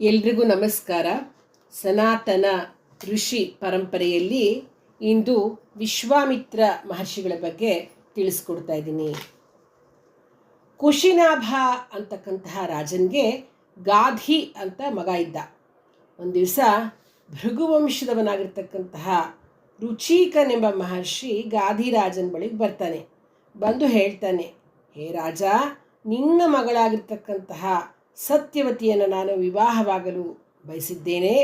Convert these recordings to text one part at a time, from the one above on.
ಎಲ್ರಿಗೂ ನಮಸ್ಕಾರ. ಸನಾತನ ಋಷಿ ಪರಂಪರೆಯಲ್ಲಿ ಇಂದು ವಿಶ್ವಾಮಿತ್ರ ಮಹರ್ಷಿಗಳ ಬಗ್ಗೆ ತಿಳಿಸ್ಕೊಡ್ತಾ ಇದ್ದೀನಿ. ಕುಶಿನಾಭ ಅಂತಕ್ಕಂತಹ ರಾಜನಿಗೆ ಗಾಧಿ ಅಂತ ಮಗ ಇದ್ದ. ಒಂದು ದಿವಸ ಭೃಗುವಂಶದವನಾಗಿರ್ತಕ್ಕಂತಹ ರುಚೀಕನೆಂಬ ಮಹರ್ಷಿ ಗಾಧಿ ರಾಜನ ಬಳಿಗೆ ಬರ್ತಾನೆ. ಬಂದು ಹೇಳ್ತಾನೆ, ಹೇ ರಾಜ, ನಿನ್ನ ಮಗಳಾಗಿರ್ತಕ್ಕಂತಹ ಸತ್ಯವತಿಯನ್ನು ನಾನು ವಿವಾಹವಾಗಲು ಬಯಸಿದ್ದೇನೆ,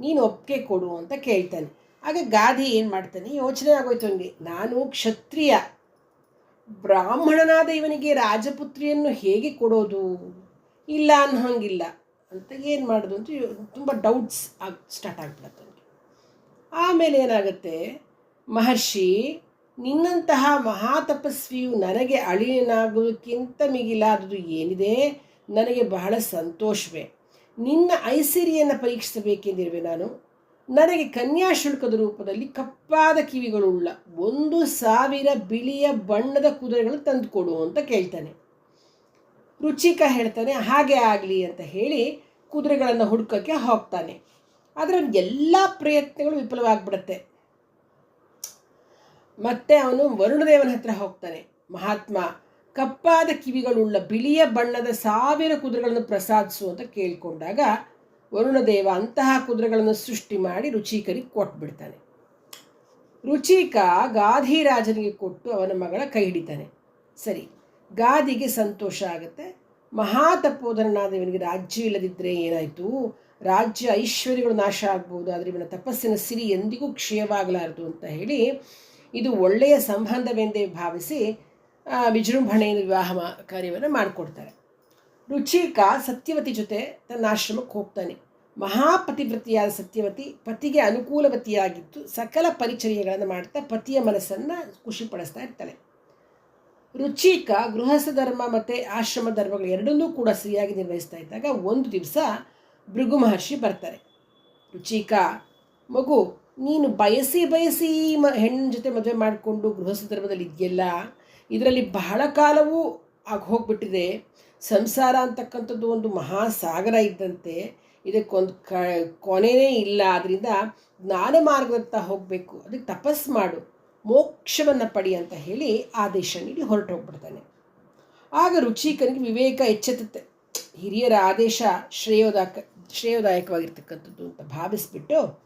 ನೀನು ಒಪ್ಪಿಗೆ ಕೊಡು ಅಂತ ಕೇಳ್ತಾನೆ. ಆಗ ಗಾದಿ ಏನು ಮಾಡ್ತಾನೆ? ಯೋಚನೆ ಆಗೋಯ್ತು ಅವನಿಗೆ. ನಾನು ಕ್ಷತ್ರಿಯ. ಬ್ರಾಹ್ಮಣನಾದ ಇವನಿಗೆ ರಾಜಪುತ್ರಿಯನ್ನು ಹೇಗೆ ಕೊಡೋದು? ಇಲ್ಲ ಅನ್ನೋ ಹಂಗಿಲ್ಲ ಅಂತ ಏನು ಮಾಡೋದು ಅಂತ ತುಂಬ ಡೌಟ್ಸ್ ಆಗಿ ಸ್ಟಾರ್ಟ್ ಆಗ್ಬಿಡತ್ತೆ ಅವನಿಗೆ. ಆಮೇಲೆ ಏನಾಗುತ್ತೆ? ಮಹರ್ಷಿ, ನಿನ್ನಂತಹ ಮಹಾತಪಸ್ವಿಯು ನನಗೆ ಅಳಿಯನಾಗೋದಕ್ಕಿಂತ ಮಿಗಿಲಾದುದು ಏನಿದೆ? ನನಗೆ ಬಹಳ ಸಂತೋಷವೇ. ನಿನ್ನ ಐಸಿರಿಯನ್ನು ಪರೀಕ್ಷಿಸಬೇಕೆಂದಿರುವೆ ನಾನು. ನನಗೆ ಕನ್ಯಾಶುಲ್ಕದ ರೂಪದಲ್ಲಿ ಕಪ್ಪಾದ ಕಿವಿಗಳುಳ್ಳ ಒಂದು ಸಾವಿರ ಬಿಳಿಯ ಬಣ್ಣದ ಕುದುರೆಗಳು ತಂದುಕೊಡು ಅಂತ ಕೇಳ್ತಾನೆ. ರುಚಿಕ ಹೇಳ್ತಾನೆ, ಹಾಗೆ ಆಗಲಿ ಅಂತ ಹೇಳಿ ಕುದುರೆಗಳನ್ನು ಹುಡುಕೋಕ್ಕೆ ಹೋಗ್ತಾನೆ. ಆದರೆ ಅವನಿಗೆ ಎಲ್ಲ ಪ್ರಯತ್ನಗಳು ವಿಫಲವಾಗಿಬಿಡುತ್ತೆ. ಮತ್ತೆ ಅವನು ವರುಣದೇವನ ಹತ್ರ ಹೋಗ್ತಾನೆ. ಮಹಾತ್ಮ ಕಪ್ಪಾದ ಕಿವಿಗಳುಳ್ಳ ಬಿಳಿಯ ಬಣ್ಣದ ಸಾವಿರ ಕುದುರೆಗಳನ್ನು ಪ್ರಸಾದಿಸು ಅಂತ ಕೇಳಿಕೊಂಡಾಗ ವರುಣದೇವ ಅಂತಹ ಕುದುರೆಗಳನ್ನು ಸೃಷ್ಟಿ ಮಾಡಿ ರುಚಿಕರಿಗೆ ಕೊಟ್ಬಿಡ್ತಾನೆ. ರುಚಿಕ ಗಾಧಿರಾಜನಿಗೆ ಕೊಟ್ಟು ಅವನ ಮಗಳ ಕೈ ಹಿಡಿತಾನೆ. ಸರಿ, ಗಾದಿಗೆ ಸಂತೋಷ ಆಗುತ್ತೆ. ಮಹಾತಪೋಧರನಾದ ಇವನಿಗೆ ರಾಜ್ಯವಿಲ್ಲದಿದ್ದರೆ ಏನಾಯಿತು? ರಾಜ್ಯ ಐಶ್ವರ್ಯಗಳು ನಾಶ ಆಗ್ಬೋದು, ಆದರೆ ಇವನ ತಪಸ್ಸಿನ ಸಿರಿ ಎಂದಿಗೂ ಕ್ಷಯವಾಗಲಾರದು ಅಂತ ಹೇಳಿ ಇದು ಒಳ್ಳೆಯ ಸಂಬಂಧವೆಂದೇ ಭಾವಿಸಿ ವಿಜೃಂಭಣೆಯಿಂದ ವಿವಾಹ ಕಾರ್ಯವನ್ನು ಮಾಡಿಕೊಡ್ತಾರೆ. ರುಚಿಕ ಸತ್ಯವತಿ ಜೊತೆ ತನ್ನ ಆಶ್ರಮಕ್ಕೆ ಹೋಗ್ತಾನೆ. ಮಹಾಪತಿವ್ರತಿಯಾದ ಸತ್ಯವತಿ ಪತಿಗೆ ಅನುಕೂಲವತಿಯಾಗಿದ್ದು ಸಕಲ ಪರಿಚರ್ಯಗಳನ್ನು ಮಾಡ್ತಾ ಪತಿಯ ಮನಸ್ಸನ್ನು ಖುಷಿಪಡಿಸ್ತಾ ಇರ್ತಾಳೆ. ರುಚಿಕ ಗೃಹಸ್ಥ ಧರ್ಮ ಮತ್ತು ಆಶ್ರಮ ಧರ್ಮಗಳು ಎರಡನ್ನೂ ಕೂಡ ಸರಿಯಾಗಿ ನಿರ್ವಹಿಸ್ತಾ ಇದ್ದಾಗ ಒಂದು ದಿವಸ ಭೃಗು ಮಹರ್ಷಿ ಬರ್ತಾರೆ. ರುಚಿಕ, ಮಗು, ನೀನು ಬಯಸಿ ಬಯಸಿ ಮ ಹೆಣ್ಣಿನ ಜೊತೆ ಮದುವೆ ಮಾಡಿಕೊಂಡು ಗೃಹಸ್ಥ ಧರ್ಮದಲ್ಲಿ ಇದೆಯಲ್ಲ ಇದರಲ್ಲಿ ಬಹಳ ಕಾಲವೂ ಆಗಿ ಹೋಗ್ಬಿಟ್ಟಿದೆ. ಸಂಸಾರ ಅಂತಕ್ಕಂಥದ್ದು ಒಂದು ಮಹಾಸಾಗರ ಇದ್ದಂತೆ ಇದಕ್ಕೊಂದು ಕ ಕೊನೆಯೇ ಇಲ್ಲ. ಆದ್ದರಿಂದ ಜ್ಞಾನ ಮಾರ್ಗದತ್ತ ಹೋಗಬೇಕು. ಅದಕ್ಕೆ ತಪಸ್ ಮಾಡು. ಮೋಕ್ಷವನ್ನು ಪಡಿ ಅಂತ ಹೇಳಿ ಆದೇಶ ನೀಡಿ ಹೊರಟು ಹೋಗ್ಬಿಡ್ತಾನೆ. ಆಗ ರುಚಿಕನಿಗೆ ವಿವೇಕ ಎಚ್ಚೆತ್ತುತ್ತೆ. ಹಿರಿಯರ ಆದೇಶ ಶ್ರೇಯೋದಾಯಕ ಶ್ರೇಯೋದಾಯಕವಾಗಿರ್ತಕ್ಕಂಥದ್ದು ಅಂತ ಭಾವಿಸ್ಬಿಟ್ಟು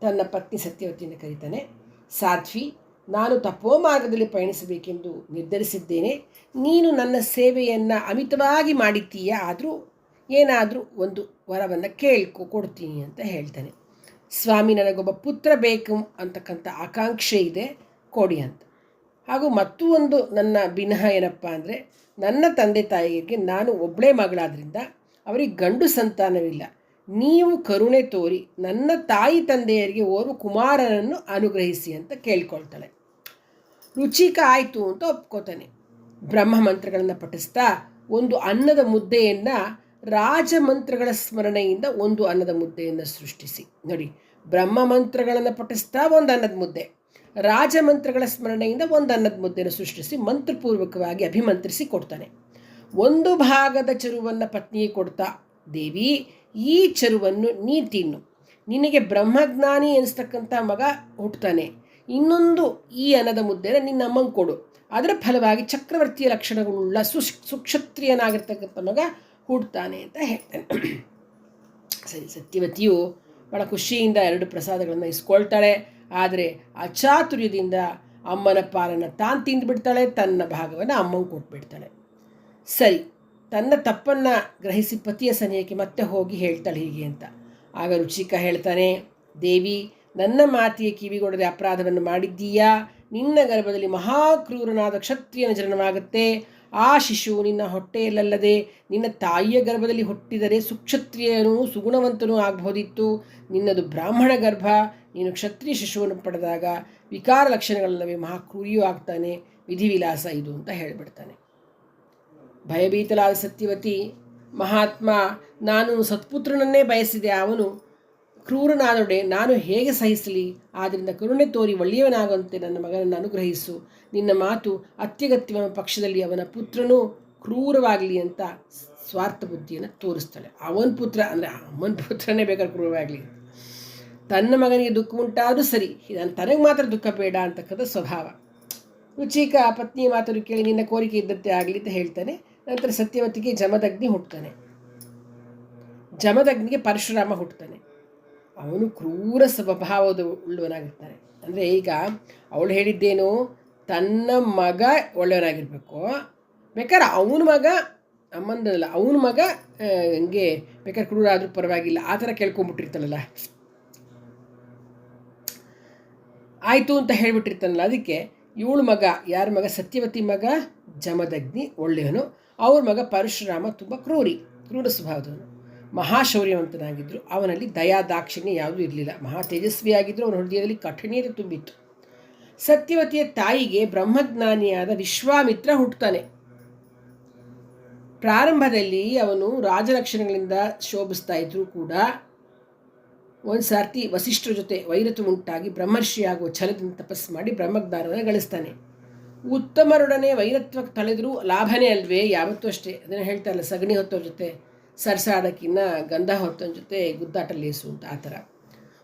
ತನ್ನ ಪತ್ನಿ ಸತ್ಯವತಿಯನ್ನು ಕರೀತಾನೆ. ಸಾಧ್ವಿ ನಾನು ತಪೋ ಮಾರ್ಗದಲ್ಲಿ ಪಯಣಿಸಬೇಕೆಂದು ನಿರ್ಧರಿಸಿದ್ದೇನೆ. ನೀನು ನನ್ನ ಸೇವೆಯನ್ನು ಅಮಿತವಾಗಿ ಮಾಡಿದ್ದೀಯ? ಆದರೂ ಏನಾದರೂ ಒಂದು ವರವನ್ನು ಕೇಳ್ಕೊ, ಕೊಡ್ತೀನಿ ಅಂತ ಹೇಳ್ತಾನೆ. ಸ್ವಾಮಿ, ನನಗೊಬ್ಬ ಪುತ್ರ ಬೇಕು ಅಂತಕ್ಕಂಥ ಆಕಾಂಕ್ಷೆ ಇದೆ. ಕೊಡಿ ಅಂತ. ಹಾಗೂ ಮತ್ತೂ ಒಂದು ನನ್ನ ಭಿನ್ನ ಏನಪ್ಪ ಅಂದರೆ, ನನ್ನ ತಂದೆ ತಾಯಿಗೆ ನಾನು ಒಬ್ಬಳೇ ಮಗಳಾದ್ರಿಂದ ಅವರಿಗೆ ಗಂಡು ಸಂತಾನವಿಲ್ಲ. ನೀವು ಕರುಣೆ ತೋರಿ ನನ್ನ ತಾಯಿ ತಂದೆಯರಿಗೆ ಓರ್ವ ಕುಮಾರನನ್ನು ಅನುಗ್ರಹಿಸಿ ಅಂತ ಕೇಳ್ಕೊಳ್ತಾಳೆ. ರುಚಿಕ ಆಯಿತು ಅಂತ ಒಪ್ಕೋತಾನೆ. ಬ್ರಹ್ಮ ಮಂತ್ರಗಳನ್ನು ಪಠಿಸ್ತಾ ಒಂದು ಅನ್ನದ ಮುದ್ದೆಯನ್ನು ರಾಜಮಂತ್ರಗಳ ಸ್ಮರಣೆಯಿಂದ ಒಂದು ಅನ್ನದ ಮುದ್ದೆಯನ್ನು ಸೃಷ್ಟಿಸಿ. ನೋಡಿ ಬ್ರಹ್ಮ ಮಂತ್ರಗಳನ್ನು ಪಠಿಸ್ತಾ ಒಂದು ಅನ್ನದ ಮುದ್ದೆ, ರಾಜಮಂತ್ರಗಳ ಸ್ಮರಣೆಯಿಂದ ಒಂದು ಅನ್ನದ ಮುದ್ದೆಯನ್ನು ಸೃಷ್ಟಿಸಿ ಮಂತ್ರಪೂರ್ವಕವಾಗಿ ಅಭಿಮಂತ್ರಿಸಿ ಕೊಡ್ತಾನೆ. ಒಂದು ಭಾಗದ ಚರುವನ್ನು ಪತ್ನಿಗೆ ಕೊಡ್ತಾ, ದೇವಿ, ಈ ಚರುವನ್ನು ನೀ ತಿನ್ನು. ನಿನಗೆ ಬ್ರಹ್ಮಜ್ಞಾನಿ ಎನಿಸ್ತಕ್ಕಂಥ ಮಗ ಹುಟ್ಟುತ್ತಾನೆ ಇನ್ನೊಂದು ಈ ಅನ್ನದ ಮುದ್ದೆನ ನಿನ್ನ ಅಮ್ಮಂಗೆ ಕೊಡು. ಅದರ ಫಲವಾಗಿ ಚಕ್ರವರ್ತಿಯ ಲಕ್ಷಣಗಳುಳ್ಳ ಸುಶ್, ಸುಕ್ಷತ್ರಿಯನಾಗಿರ್ತಕ್ಕಂಥ ಮಗ ಹುಡ್ತಾನೆ ಅಂತ ಹೇಳ್ತಾನೆ. ಸರಿ, ಸತ್ಯವತಿಯು ಭಾಳ ಖುಷಿಯಿಂದ ಎರಡು ಪ್ರಸಾದಗಳನ್ನು ಇಸ್ಕೊಳ್ತಾಳೆ. ಆದರೆ ಅಚಾತುರ್ಯದಿಂದ ಅಮ್ಮನ ಪಾಲನ್ನು ತಾನು ತಿಂದುಬಿಡ್ತಾಳೆ ತನ್ನ ಭಾಗವನ್ನು ಅಮ್ಮಂಗೆ ಕೊಟ್ಬಿಡ್ತಾಳೆ. ಸರಿ, ತನ್ನ ತಪ್ಪನ್ನು ಗ್ರಹಿಸಿ ಪತಿಯ ಸನಿಹಕ್ಕೆ ಮತ್ತೆ ಹೋಗಿ ಹೇಳ್ತಾಳೆ ಹೀಗೆ ಅಂತ. ಆಗ ರುಚಿಕ ಹೇಳ್ತಾನೆ, ದೇವಿ ನನ್ನ ಮಾತಿಗೆ ಕಿವಿಗೊಡದೆ ಅಪರಾಧವನ್ನು ಮಾಡಿದ್ದೀಯಾ? ನಿನ್ನ ಗರ್ಭದಲ್ಲಿ ಮಹಾಕ್ರೂರನಾದ ಕ್ಷತ್ರಿಯನ ಜನನವಾಗುತ್ತೆ ಆ ಶಿಶು ನಿನ್ನ ಹೊಟ್ಟೆಯಲ್ಲಲ್ಲದೆ ನಿನ್ನ ತಾಯಿಯ ಗರ್ಭದಲ್ಲಿ ಹುಟ್ಟಿದರೆ ಸುಕ್ಷತ್ರಿಯನೂ ಸುಗುಣವಂತನೂ ಆಗಬಹುದಿತ್ತು. ನಿನ್ನದು ಬ್ರಾಹ್ಮಣ ಗರ್ಭ. ನೀನು ಕ್ಷತ್ರಿಯ ಶಿಶುವನ್ನು ಪಡೆದಾಗ ವಿಕಾರ ಲಕ್ಷಣಗಳಲ್ಲವೇ ಮಹಾಕ್ರೂರಿಯೂ ಆಗ್ತಾನೆ. ವಿಧಿವಿಲಾಸ ಇದು ಅಂತ ಹೇಳಿಬಿಡ್ತಾನೆ. ಭಯಭೀತಲಾದ ಸತ್ಯವತಿ, ಮಹಾತ್ಮ, ನಾನು ಸತ್ಪುತ್ರನನ್ನೇ ಬಯಸಿದೆ. ಅವನು ಕ್ರೂರನಾದೊಡೆ ನಾನು ಹೇಗೆ ಸಹಿಸಲಿ? ಆದ್ದರಿಂದ ಕರುಣೆ ತೋರಿ ಒಳ್ಳೆಯವನಾಗುವಂತೆ ನನ್ನ ಮಗನನ್ನು ಅನುಗ್ರಹಿಸು. ನಿನ್ನ ಮಾತು ಅತ್ಯಗತ್ಯವನ ಪಕ್ಷದಲ್ಲಿ ಅವನ ಪುತ್ರನೂ ಕ್ರೂರವಾಗಲಿ ಅಂತ ಸ್ವಾರ್ಥ ಬುದ್ಧಿಯನ್ನು ತೋರಿಸ್ತಾಳೆ. ಅವನ ಪುತ್ರ ಅಂದರೆ ಅಮ್ಮನ ಪುತ್ರನೇ ಬೇಕಾದ್ರೆ ಕ್ರೂರವಾಗಲಿ. ತನ್ನ ಮಗನಿಗೆ ದುಃಖ ಉಂಟಾದರೂ ಸರಿ ನಾನು ತನಗೆ ಮಾತ್ರ ದುಃಖ ಬೇಡ ಅಂತಕ್ಕಂಥ ಸ್ವಭಾವ. ರುಚಿಕ ಪತ್ನಿಯ ಮಾತನ್ನು ಕೇಳಿ ನಿನ್ನ ಕೋರಿಕೆ ಇದ್ದಂತೆ ಆಗಲಿ ಅಂತ ಹೇಳ್ತಾನೆ. ನಂತರ ಸತ್ಯವತಿಗೆ ಜಮದಗ್ನಿ ಹುಟ್ಟುತ್ತಾನೆ ಜಮದಗ್ನಿಗೆ ಪರಶುರಾಮ ಹುಟ್ಟುತ್ತಾನೆ ಅವನು ಕ್ರೂರ ಸ್ವಭಾವದ ಉಳ್ಳವನಾಗಿರ್ತಾನೆ. ಅಂದರೆ ಈಗ ಅವಳು ಹೇಳಿದ್ದೇನು, ತನ್ನ ಮಗ ಒಳ್ಳೆಯವನಾಗಿರ್ಬೇಕು ಬೇಕಾದ್ರೆ ಅವನ ಮಗ ಅಮ್ಮಂದಲ್ಲ ಅವನ ಮಗ ಹಂಗೆ ಬೇಕಾದ್ರೆ ಕ್ರೂರ ಆದರೂ ಪರವಾಗಿಲ್ಲ, ಆ ಥರ ಕೇಳ್ಕೊಂಬಿಟ್ಟಿರ್ತಾನಲ್ಲ. ಆಯಿತು ಅಂತ ಹೇಳಿಬಿಟ್ಟಿರ್ತಾನಲ್ಲ, ಅದಕ್ಕೆ ಇವಳ ಮಗ, ಯಾರ ಮಗ? ಸತ್ಯವತಿ ಮಗ, ಜಮದಗ್ನಿ ಒಳ್ಳೆಯವನು. ಅವ್ರ ಮಗ ಪರಶುರಾಮ, ತುಂಬ ಕ್ರೂರಿ, ಕ್ರೂರ ಸ್ವಭಾವದವನು. ಮಹಾಶೌರ್ಯವಂತನಾಗಿದ್ದರು ಅವನಲ್ಲಿ ದಯಾ ದಾಕ್ಷಿಣ್ಯ ಯಾವುದೂ ಇರಲಿಲ್ಲ. ಮಹಾ ತೇಜಸ್ವಿಯಾಗಿದ್ದರು ಅವನ ಹೃದಯದಲ್ಲಿ ಕಠಿಣೀಯತೆ ತುಂಬಿತ್ತು. ಸತ್ಯವತಿಯ ತಾಯಿಗೆ ಬ್ರಹ್ಮಜ್ಞಾನಿಯಾದ ವಿಶ್ವಾಮಿತ್ರ ಹುಟ್ಟುತ್ತಾನೆ. ಪ್ರಾರಂಭದಲ್ಲಿ ಅವನು ರಾಜಲಕ್ಷಣಗಳಿಂದ ಶೋಭಿಸ್ತಾ ಇದ್ದರೂ ಕೂಡ ಒಂದು ಸಾರ್ತಿ ವಸಿಷ್ಠರ ಜೊತೆ ವೈರತ್ವ ಉಂಟಾಗಿ ಬ್ರಹ್ಮರ್ಷಿಯಾಗುವ ಛಲದಿಂದ ತಪಸ್ಸು ಮಾಡಿ ಬ್ರಹ್ಮಜ್ಞಾನವನ್ನು ಗಳಿಸ್ತಾನೆ. ಉತ್ತಮರೊಡನೆ ವೈರತ್ವ ತಳೆದರೂ ಲಾಭನೇ ಅಲ್ವೇ? ಯಾವತ್ತೂ ಅಷ್ಟೇ. ಅದನ್ನು ಹೇಳ್ತಾರಲ್ಲ ಸಗಣಿ ಹೊತ್ತವ್ರ ಜೊತೆ. ಸರ್ಸಾಡಕ್ಕಿನ್ನ ಗಂಧ ಹೊರತನ ಜೊತೆ ಗುದ್ದಾಟ ಲೇಸು ಅಂತ ಆ ಥರ.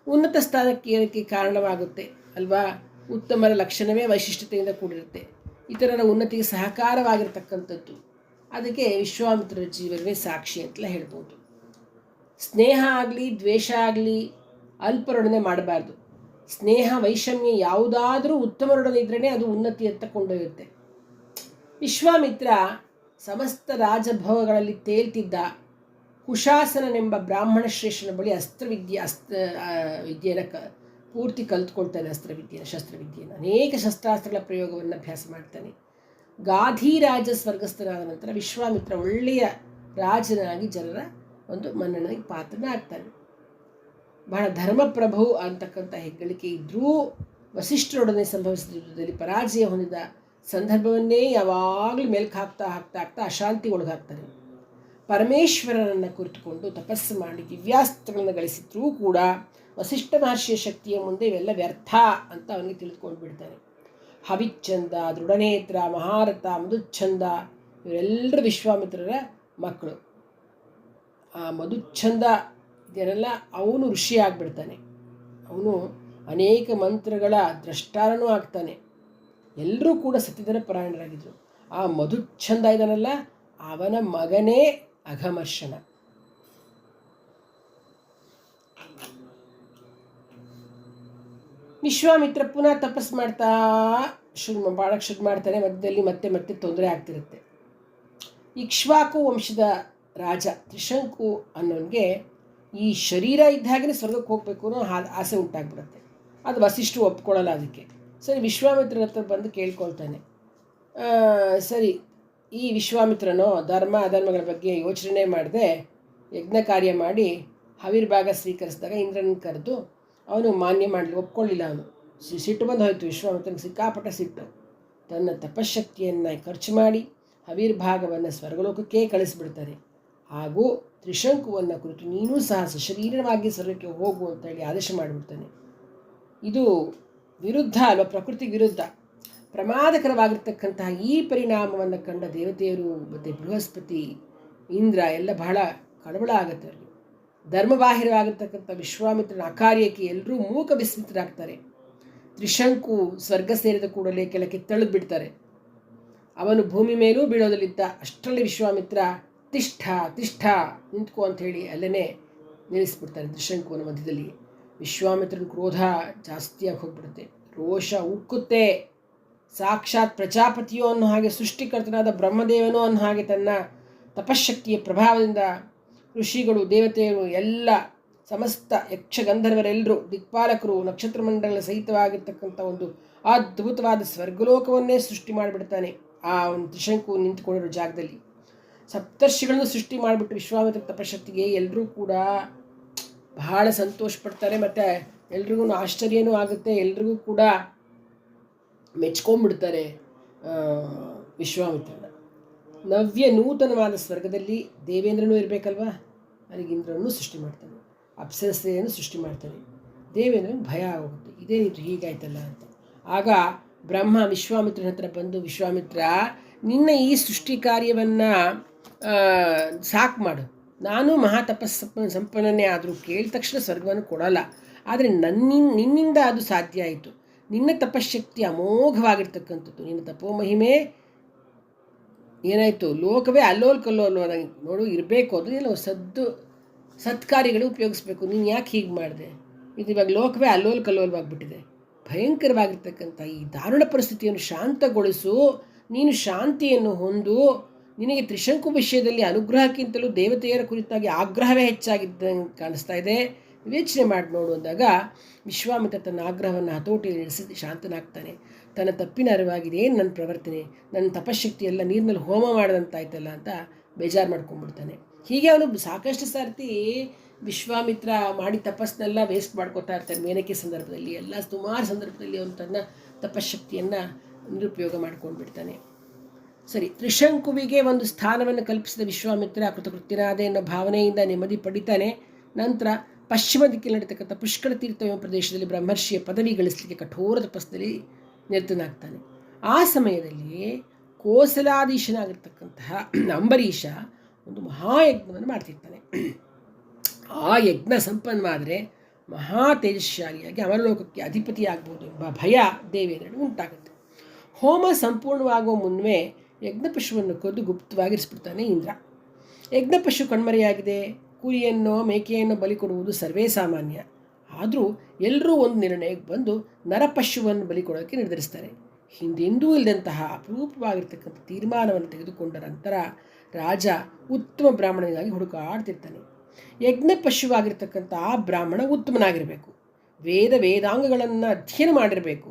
ಉನ್ನತ ಸ್ಥಾನಕ್ಕೆ ಕಾರಣವಾಗುತ್ತೆ, ಅಲ್ವಾ? ಉತ್ತಮರ ಲಕ್ಷಣವೇ ವೈಶಿಷ್ಟ್ಯತೆಯಿಂದ ಕೂಡಿರುತ್ತೆ. ಇತರರ ಉನ್ನತಿಗೆ ಸಹಕಾರವಾಗಿರ್ತಕ್ಕಂಥದ್ದು. ಅದಕ್ಕೆ ವಿಶ್ವಾಮಿತ್ರರ ಜೀವನವೇ ಸಾಕ್ಷಿ ಅಂತಲೇ ಹೇಳ್ಬೋದು. ಸ್ನೇಹ ಆಗಲಿ, ದ್ವೇಷ ಆಗಲಿ ಅಲ್ಪರೊಡನೆ ಮಾಡಬಾರ್ದು. ಸ್ನೇಹ, ವೈಷಮ್ಯ ಯಾವುದಾದರೂ ಉತ್ತಮರೊಡನೆ ಇದ್ರೇ ಅದು ಉನ್ನತಿ ಅಂತ ಕೊಂಡೊಯ್ಯುತ್ತೆ. ವಿಶ್ವಾಮಿತ್ರ ಸಮಸ್ತ ರಾಜಭವಗಳಲ್ಲಿ ತೇಲ್ತಿದ್ದ ಕುಶಾಸನನೆಂಬ ಬ್ರಾಹ್ಮಣ ಶ್ರೇಷ್ಠನ ಬಳಿ ಅಸ್ತ್ರವಿದ್ಯೆ, ಅಸ್ತ್ರ ವಿದ್ಯೆಯನ್ನು ಕ, ಪೂರ್ತಿ ಕಲ್ತ್ಕೊಳ್ತಾನೆ ಅಸ್ತ್ರವಿದ್ಯೆಯನ್ನು, ಶಸ್ತ್ರವಿದ್ಯೆಯನ್ನು. ಅನೇಕ ಶಸ್ತ್ರಾಸ್ತ್ರಗಳ ಪ್ರಯೋಗವನ್ನು ಅಭ್ಯಾಸ ಮಾಡ್ತಾನೆ. ಗಾಧಿರಾಜ ಸ್ವರ್ಗಸ್ಥನಾದ ನಂತರ ವಿಶ್ವಾಮಿತ್ರ ಒಳ್ಳೆಯ ರಾಜನಾಗಿ ಜನರ ಒಂದು ಮನ್ನಣೆಗೆ ಪಾತ್ರನಾಗ್ತಾನೆ. ಬಹಳ ಧರ್ಮಪ್ರಭು ಅಂತಕ್ಕಂಥ ಹೆಗ್ಗಳಿಕೆ ಇದ್ದರೂ ವಸಿಷ್ಠರೊಡನೆ ಸಂಭವಿಸಿದ ಯುದ್ಧದಲ್ಲಿ ಪರಾಜಯ ಹೊಂದಿದ ಸಂದರ್ಭವನ್ನೇ ಯಾವಾಗಲೂ ಮೇಲ್ಕಾಕ್ತಾ ಹಾಕ್ತಾ ಹಾಕ್ತಾ ಅಶಾಂತಿ ಒಳಗಾಗ್ತಾನೆ. ಪರಮೇಶ್ವರನನ್ನು ಕುರಿತುಕೊಂಡು ತಪಸ್ಸು ಮಾಡಿ ದಿವ್ಯಾಸ್ತ್ರಗಳನ್ನು ಗಳಿಸಿದ್ರೂ ಕೂಡ ವಸಿಷ್ಠ ಮಹರ್ಷಿಯ ಶಕ್ತಿಯ ಮುಂದೆ ಇವೆಲ್ಲ ವ್ಯರ್ಥ ಅಂತ ಅವನಿಗೆ ತಿಳಿದುಕೊಂಡು ಬಿಡ್ತಾನೆ ಹವಿಚ್ಛಂದ, ದೃಢನೇತ್ರ, ಮಹಾರಥ, ಮಧುಚ್ಛಂದ ಇವರೆಲ್ಲರೂ ವಿಶ್ವಾಮಿತ್ರರ ಮಕ್ಕಳು. ಆ ಮಧುಚ್ಛಂದ ಇದನ್ನೆಲ್ಲ ಅವನು ಋಷಿ ಆಗಿಬಿಡ್ತಾನೆ. ಅವನು ಅನೇಕ ಮಂತ್ರಗಳ ದ್ರಷ್ಟಾರನೂ ಆಗ್ತಾನೆ. ಎಲ್ಲರೂ ಕೂಡ ಸತ್ಯಧನ ಪರಾಯಣರಾಗಿದ್ದರು ಆ ಮಧುಚ್ಛಂದ ಇದನ್ನೆಲ್ಲ ಅವನ ಮಗನೇ ಅಘಮರ್ಷಣ ವಿಶ್ವಾಮಿತ್ರ ಪುನಃ ತಪಸ್ ಮಾಡ್ತಾ ಶುರು ಮಾಡೋಕ್ಕೆ ಶುರು ಮಾಡ್ತಾನೆ, ಮಧ್ಯದಲ್ಲಿ ಮತ್ತೆ ಮತ್ತೆ ತೊಂದರೆ ಆಗ್ತಿರುತ್ತೆ. ಇಕ್ಷ್ವಾಕು ವಂಶದ ರಾಜ ತ್ರಿಶಂಕು ಅನ್ನೋನಿಗೆ ಈ ಶರೀರ ಇದ್ದಾಗಲೇ ಸ್ವರ್ಗಕ್ಕೆ ಹೋಗಬೇಕು ಅನ್ನೋ ಆಸೆ ಉಂಟಾಗ್ಬಿಡುತ್ತೆ. ಅದು ವಸಿಷ್ಠು ಒಪ್ಕೊಳ್ಳಲ್ಲ ಅದಕ್ಕೆ. ಸರಿ, ವಿಶ್ವಾಮಿತ್ರನ ಹತ್ರ ಬಂದು ಕೇಳ್ಕೊಳ್ತಾನೆ. ಸರಿ ಈ ವಿಶ್ವಾಮಿತ್ರನೋ ಧರ್ಮ, ಅಧರ್ಮಗಳ ಬಗ್ಗೆ ಯೋಚನೆ ಮಾಡದೆ ಯಜ್ಞ ಕಾರ್ಯ ಮಾಡಿ ಹವಿರ್ಭಾಗ ಸ್ವೀಕರಿಸಿದಾಗ ಇಂದ್ರನ ಕರೆದು ಅವನು ಮಾನ್ಯ ಮಾಡಲಿ, ಒಪ್ಕೊಳ್ಳಿಲ್ಲ ಅವನು. ಸಿಟ್ಟು ಬಂದು ಹೋಯಿತು. ವಿಶ್ವಾಮಿತ್ರನಿಗೆ ಸಿಕ್ಕಾಪಟ್ಟ ಸಿಟ್ಟು. ತನ್ನ ತಪಶಕ್ತಿಯನ್ನು ಖರ್ಚು ಮಾಡಿ ಹವಿರ್ಭಾಗವನ್ನು ಸ್ವರ್ಗಲೋಕಕ್ಕೆ ಕಳಿಸಿಬಿಡ್ತಾರೆ. ಹಾಗೂ ತ್ರಿಶಂಕುವನ್ನು ಕುರಿತು ನೀನೂ ಸಹ ಸಶರೀರವಾಗಿ ಸ್ವರ್ಗಕ್ಕೆ ಹೋಗು ಅಂತ ಹೇಳಿ ಆದೇಶ ಮಾಡಿಬಿಡ್ತಾನೆ. ಇದು ವಿರುದ್ಧ ಅಲ್ವಾ? ಪ್ರಕೃತಿ ವಿರುದ್ಧ. ಪ್ರಮಾದಕರವಾಗಿರ್ತಕ್ಕಂತಹ ಈ ಪರಿಣಾಮವನ್ನು ಕಂಡ ದೇವತೆಯರು ಮತ್ತು ಬೃಹಸ್ಪತಿ ಇಂದ್ರ ಎಲ್ಲ ಬಹಳ ಕಳವಳ ಆಗುತ್ತೆ ಅವರಿಗೆ ಧರ್ಮಬಾಹಿರವಾಗಿರ್ತಕ್ಕಂಥ ವಿಶ್ವಾಮಿತ್ರನ ಅಕಾರ್ಯಕ್ಕೆ ಎಲ್ಲರೂ ಮೂಕ ವಿಸ್ಮಿತರಾಗ್ತಾರೆ. ತ್ರಿಶಂಕು ಸ್ವರ್ಗ ಸೇರಿದ ಕೂಡಲೇ ಕೆಳಕ್ಕೆ ತಳೆದು ಬಿಡ್ತಾರೆ ಅವನು ಭೂಮಿ ಮೇಲೂ ಬೀಳೋದಲ್ಲಿದ್ದ ಅಷ್ಟರಲ್ಲಿ ವಿಶ್ವಾಮಿತ್ರ ತಿಷ್ಠ ತಿಷ್ಠ ನಿಂತ್ಕೋ ಅಂತ ಹೇಳಿ ಅಲ್ಲೇ ನಿಲ್ಲಿಸ್ಬಿಡ್ತಾನೆ ತ್ರಿಶಂಕುವನ ಮಧ್ಯದಲ್ಲಿ. ವಿಶ್ವಾಮಿತ್ರನ ಕ್ರೋಧ ಜಾಸ್ತಿಯಾಗಿ ಹೋಗ್ಬಿಡುತ್ತೆ. ರೋಷ ಉಕ್ಕುತ್ತೆ. ಸಾಕ್ಷಾತ್ ಪ್ರಜಾಪತಿಯೋ ಅನ್ನೋ ಹಾಗೆ ಸೃಷ್ಟಿಕರ್ತನಾದ ಬ್ರಹ್ಮದೇವನೋ ಅನ್ನೋ ಹಾಗೆ ತನ್ನ ತಪಶಕ್ತಿಯ ಪ್ರಭಾವದಿಂದ ಋಷಿಗಳು, ದೇವತೆಗಳು, ಎಲ್ಲ ಸಮಸ್ತ ಯಕ್ಷಗಂಧರ್ವರೆಲ್ಲರೂ, ದಿಕ್ಪಾಲಕರು, ನಕ್ಷತ್ರ ಮಂಡಲ ಸಹಿತವಾಗಿರ್ತಕ್ಕಂಥ ಒಂದು ಅದ್ಭುತವಾದ ಸ್ವರ್ಗಲೋಕವನ್ನೇ ಸೃಷ್ಟಿ ಮಾಡಿಬಿಡ್ತಾನೆ ಆ ಒಂದು ತ್ರಿಶಂಕು ನಿಂತುಕೊಂಡಿರೋ ಜಾಗದಲ್ಲಿ. ಸಪ್ತರ್ಷಿಗಳನ್ನು ಸೃಷ್ಟಿ ಮಾಡಿಬಿಟ್ಟು ವಿಶ್ವಾಮಿತ್ರ ತಪಶಕ್ತಿಗೆ ಎಲ್ಲರೂ ಕೂಡ ಬಹಳ ಸಂತೋಷ ಪಡ್ತಾರೆ ಮತ್ತು ಎಲ್ರಿಗೂ ಆಶ್ಚರ್ಯನೂ ಆಗುತ್ತೆ. ಎಲ್ರಿಗೂ ಕೂಡ ಮೆಚ್ಕೊಂಡ್ಬಿಡ್ತಾರೆ ವಿಶ್ವಾಮಿತ್ರನ ನವ್ಯ ನೂತನವಾದ ಸ್ವರ್ಗದಲ್ಲಿ ದೇವೇಂದ್ರನೂ ಇರಬೇಕಲ್ವಾ? ನನಗೆ ಇಂದ್ರನೂ ಸೃಷ್ಟಿ ಮಾಡ್ತಾನೆ. ಅಪ್ಸರಸ್ತೆಯನ್ನು ಸೃಷ್ಟಿ ಮಾಡ್ತಾನೆ. ದೇವೇಂದ್ರನಿಗೆ ಭಯ ಆಗೋಗುತ್ತೆ. ನೀವು ಹೀಗಾಯ್ತಲ್ಲ ಅಂತ. ಆಗ ಬ್ರಹ್ಮ ವಿಶ್ವಾಮಿತ್ರನ ಹತ್ರ ಬಂದು, ವಿಶ್ವಾಮಿತ್ರ, ನಿನ್ನ ಈ ಸೃಷ್ಟಿ ಕಾರ್ಯವನ್ನು ಸಾಕು ಮಾಡು. ನಾನು ಮಹಾ ತಪಸ್ಸಪ್ಪ ಸಂಪನ್ನನೇ ಆದರೂ ಕೇಳಿದ ತಕ್ಷಣ ಸ್ವರ್ಗವನ್ನು ಕೊಡಲ್ಲ. ಆದರೆ ನನ್ನಿನ್, ನಿನ್ನಿಂದ ಅದು ಸಾಧ್ಯ ಆಯಿತು. ನಿನ್ನ ತಪಶಕ್ತಿ ಅಮೋಘವಾಗಿರ್ತಕ್ಕಂಥದ್ದು. ನಿನ್ನ ತಪೋ ಮಹಿಮೆ ಏನಾಯಿತು? ಲೋಕವೇ ಅಲ್ಲೋಲ್ ಕಲ್ಲೋಲ್ ನೋಡು, ಇರಬೇಕು. ಅಂದರೆ ಎಲ್ಲ ಸದ್ದು, ಸತ್ಕಾರ್ಯಗಳು ಉಪಯೋಗಿಸ್ಬೇಕು. ನೀನು ಯಾಕೆ ಹೀಗೆ ಮಾಡಿದೆ? ಇದು ಇವಾಗ ಲೋಕವೇ ಅಲ್ಲೋಲ್ ಕಲ್ಲೋಲ್ವಾಗ್ಬಿಟ್ಟಿದೆ ಭಯಂಕರವಾಗಿರ್ತಕ್ಕಂಥ ಈ ದಾರುಣ ಪರಿಸ್ಥಿತಿಯನ್ನು ಶಾಂತಗೊಳಿಸು. ನೀನು ಶಾಂತಿಯನ್ನು ಹೊಂದು, ನಿನಗೆ ತ್ರಿಶಂಕು ವಿಷಯದಲ್ಲಿ ಅನುಗ್ರಹಕ್ಕಿಂತಲೂ ದೇವತೆಯರ ಕುರಿತಾಗಿ ಆಗ್ರಹವೇ ಹೆಚ್ಚಾಗಿದ್ದಂಗೆ ಕಾಣಿಸ್ತಾ ಇದೆ. ವಿವೇಚನೆ ಮಾಡಿ ನೋಡು ಅಂದಾಗ ವಿಶ್ವಾಮಿತ್ರ ತನ್ನ ಆಗ್ರಹವನ್ನು ಹತೋಟಿಯಲ್ಲಿ ನಡೆಸಿ ಶಾಂತನಾಗ್ತಾನೆ. ತನ್ನ ತಪ್ಪಿನ ಅರಿವಾಗಿದೆ, ಏನು ನನ್ನ ಪ್ರವರ್ತನೆ? ನನ್ನ ತಪಶಕ್ತಿ ಎಲ್ಲ ನೀರಿನಲ್ಲಿ ಹೋಮ ಮಾಡಿದಂತಾಯ್ತಲ್ಲ ಅಂತ ಬೇಜಾರು ಮಾಡ್ಕೊಂಡ್ಬಿಡ್ತಾನೆ. ಹೀಗೆ ಅವನು ಸಾಕಷ್ಟು ಸಾರ್ತಿ ವಿಶ್ವಾಮಿತ್ರ ಮಾಡಿ ತಪಸ್ಸನ್ನೆಲ್ಲ ವೇಸ್ಟ್ ಮಾಡ್ಕೊತಾ ಇರ್ತಾನೆ ಮೇನಕೆ ಸಂದರ್ಭದಲ್ಲಿ. ಎಲ್ಲ ಸುಮಾರು ಸಂದರ್ಭದಲ್ಲಿ ಅವನು ತನ್ನ ತಪಶಕ್ತಿಯನ್ನು ನಿರುಪಯೋಗ ಮಾಡ್ಕೊಂಡು ಬಿಡ್ತಾನೆ ಸರಿ, ತ್ರಿಶಂಕುವಿಗೆ ಒಂದು ಸ್ಥಾನವನ್ನು ಕಲ್ಪಿಸಿದ ವಿಶ್ವಾಮಿತ್ರ ಕೃತಕೃತ್ಯನಾದೆ ಅನ್ನೋ ಭಾವನೆಯಿಂದ ನೆಮ್ಮದಿ ಪಡಿತಾನೆ. ನಂತರ ಪಶ್ಚಿಮ ದಿಕ್ಕಿನಲ್ಲಿ ನಡೀತಕ್ಕಂಥ ಪುಷ್ಕಳ ತೀರ್ಥ ಎಂಬ ಪ್ರದೇಶದಲ್ಲಿ ಬ್ರಹ್ಮರ್ಷಿಯ ಪದವಿ ಗಳಿಸಲಿಕ್ಕೆ ಕಠೋರ ತಪಸ್ಸಿನಲ್ಲಿ ನಿರತನಾಗ್ತಾನೆ. ಆ ಸಮಯದಲ್ಲಿ ಕೋಸಲಾಧೀಶನಾಗಿರ್ತಕ್ಕಂತಹ ಅಂಬರೀಷ ಒಂದು ಮಹಾಯಜ್ಞವನ್ನು ಮಾಡ್ತಿರ್ತಾನೆ. ಆ ಯಜ್ಞ ಸಂಪನ್ನವಾದರೆ ಮಹಾ ತೇಜಸ್ವಿಯಾಗಿ ಅಮರಲೋಕಕ್ಕೆ ಅಧಿಪತಿಯಾಗ್ಬೋದು ಎಂಬ ಭಯ ದೇವೇಂದ್ರನಿಗೆ ಉಂಟಾಗುತ್ತೆ. ಹೋಮ ಸಂಪೂರ್ಣವಾಗುವ ಮುನ್ವೇ ಯಜ್ಞಪಶುವನ್ನು ಕೊದ್ದು ಗುಪ್ತವಾಗಿರಿಸ್ಬಿಡ್ತಾನೆ ಇಂದ್ರ. ಯಜ್ಞಪಶು ಕಣ್ಮರೆಯಾಗಿದೆ. ಕುರಿಯನ್ನು ಮೇಕೆಯನ್ನು ಬಲಿ ಕೊಡುವುದು ಸರ್ವೇ ಸಾಮಾನ್ಯ. ಆದರೂ ಎಲ್ಲರೂ ಒಂದು ನಿರ್ಣಯಕ್ಕೆ ಬಂದು ನರಪಶುವನ್ನು ಬಲಿ ಕೊಡೋಕ್ಕೆ ನಿರ್ಧರಿಸ್ತಾರೆ. ಹಿಂದೆಂದೂ ಇಲ್ಲದಂತಹ ಅಪರೂಪವಾಗಿರ್ತಕ್ಕಂಥ ತೀರ್ಮಾನವನ್ನು ತೆಗೆದುಕೊಂಡ ನಂತರ ರಾಜ ಉತ್ತಮ ಬ್ರಾಹ್ಮಣನಿಗಾಗಿ ಹುಡುಕಾಡ್ತಿರ್ತಾನೆ. ಯಜ್ಞ ಪಶುವಾಗಿರ್ತಕ್ಕಂಥ ಆ ಬ್ರಾಹ್ಮಣ ಉತ್ತಮನಾಗಿರಬೇಕು. ವೇದ ವೇದಾಂಗಗಳನ್ನು ಅಧ್ಯಯನ ಮಾಡಿರಬೇಕು.